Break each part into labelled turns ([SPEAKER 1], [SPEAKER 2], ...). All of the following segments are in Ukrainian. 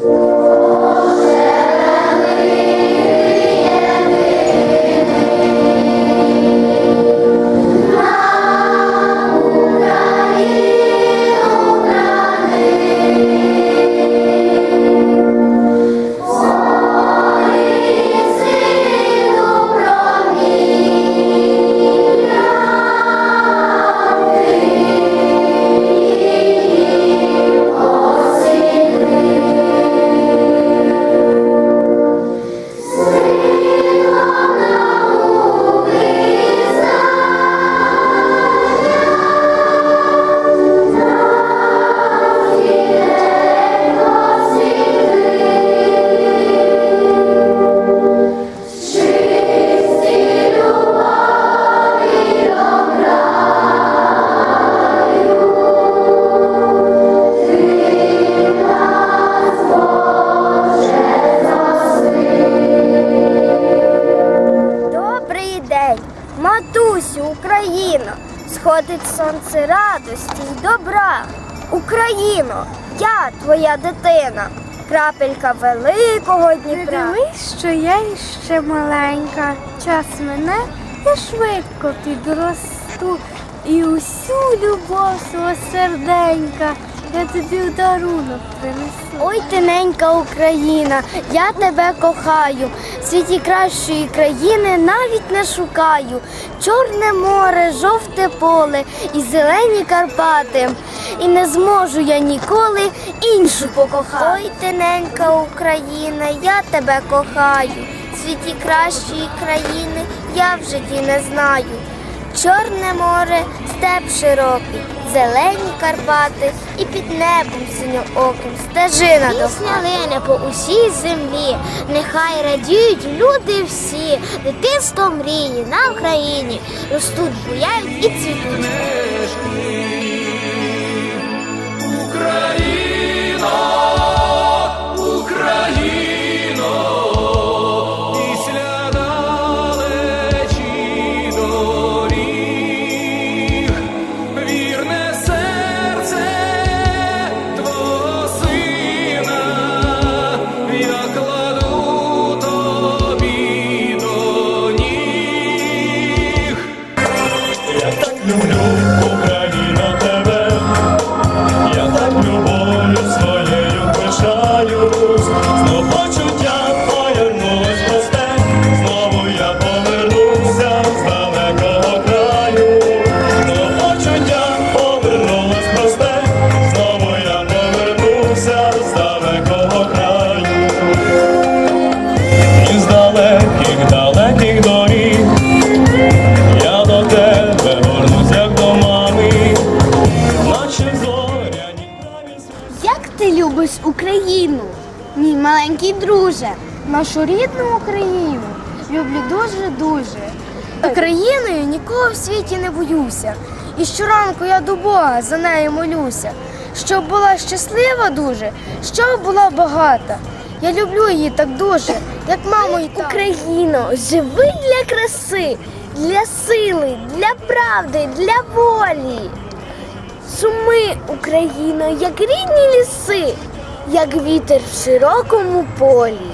[SPEAKER 1] Música сходить сонце радості й добра. Україно, я твоя дитина, крапелька великого
[SPEAKER 2] Не
[SPEAKER 1] Дніпра.
[SPEAKER 2] дивись, що я іще маленька. Час мене, я швидко підросту. І усю любов свого серденька я тобі дарунок принесу.
[SPEAKER 1] Ой, тиненька Україна, я тебе кохаю. В світі кращої країни навіть не шукаю. Чорне море, жовте поле і зелені Карпати. І не зможу я ніколи іншу покохати. Ой, тиненька Україна, я тебе кохаю. В світі кращої країни я в житті не знаю. Чорне море, степ широкий, зелені Карпати і під небом синьооким стежина до
[SPEAKER 3] лине по усій землі, нехай радіють люди всі, дитинство мрії на Україні, ростуть, буяють і цвітуть.
[SPEAKER 4] Після
[SPEAKER 2] нашу рідну Україну. Люблю дуже-дуже.
[SPEAKER 1] Україною нікого в світі не боюся. І щоранку я до Бога за нею молюся, щоб була щаслива дуже, щоб була багата. Я люблю її так дуже, як маму і тата.
[SPEAKER 3] Україно, живи для краси, для сили, для правди, для волі. Суми, Україно, як рідні ліси, як вітер в широкому полі.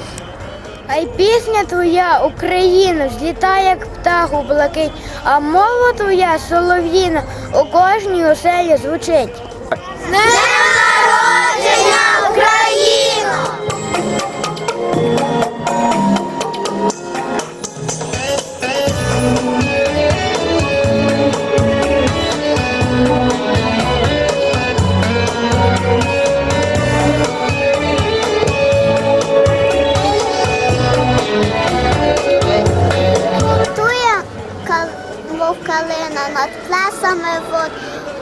[SPEAKER 1] А й пісня твоя, Україна, злітає, як птах у блакить, а мова твоя солов'їна у кожній оселі звучить.
[SPEAKER 3] Калина над плесами вод,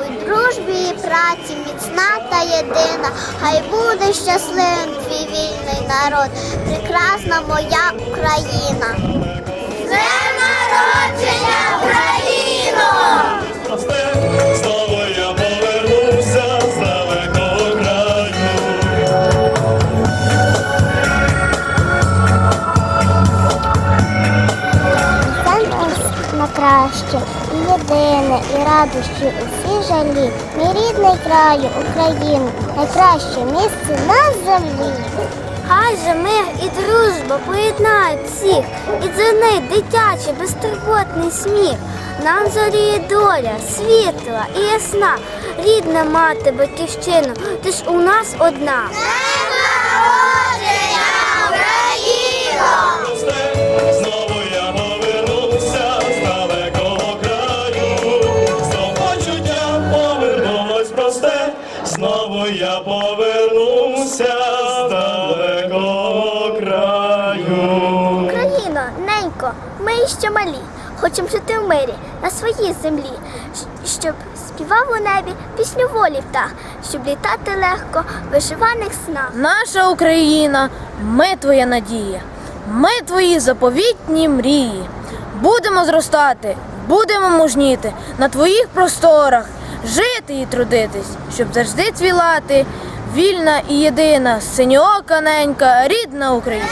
[SPEAKER 3] у дружбі і праці міцна та єдина, хай буде щасливим твій вільний народ, прекрасна моя Україна. Це народження Україно! краще і
[SPEAKER 5] і радощі усі жалі. Мій рідний краю України, найкраще місце на землі.
[SPEAKER 4] Хай же мир і дружба поєднають всіх, і дзвенить дитячий, безтурботний сміх. Нам зоріє доля, світла і ясна, рідна мати батьківщину, ти ж у нас одна. Україно, ненько, ми ще малі, хочемо жити в мирі на своїй землі, щоб співав у небі пісню волі птах, щоб літати легко в вишиваних снах.
[SPEAKER 1] Наша Україна, ми твоя надія, ми твої заповітні мрії. Будемо зростати, будемо мужніти на твоїх просторах, жити і трудитись, щоб завжди цвілати. Вільна і єдина, синьоока ненька, рідна Україна.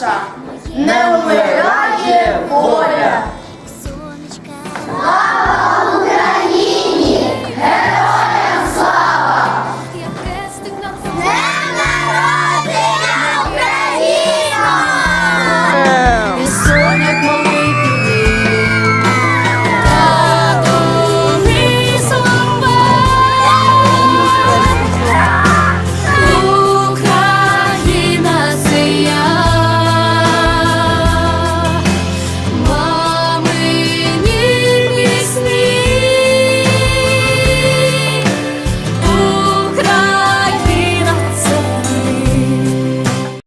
[SPEAKER 6] Наша, не вмирає воля.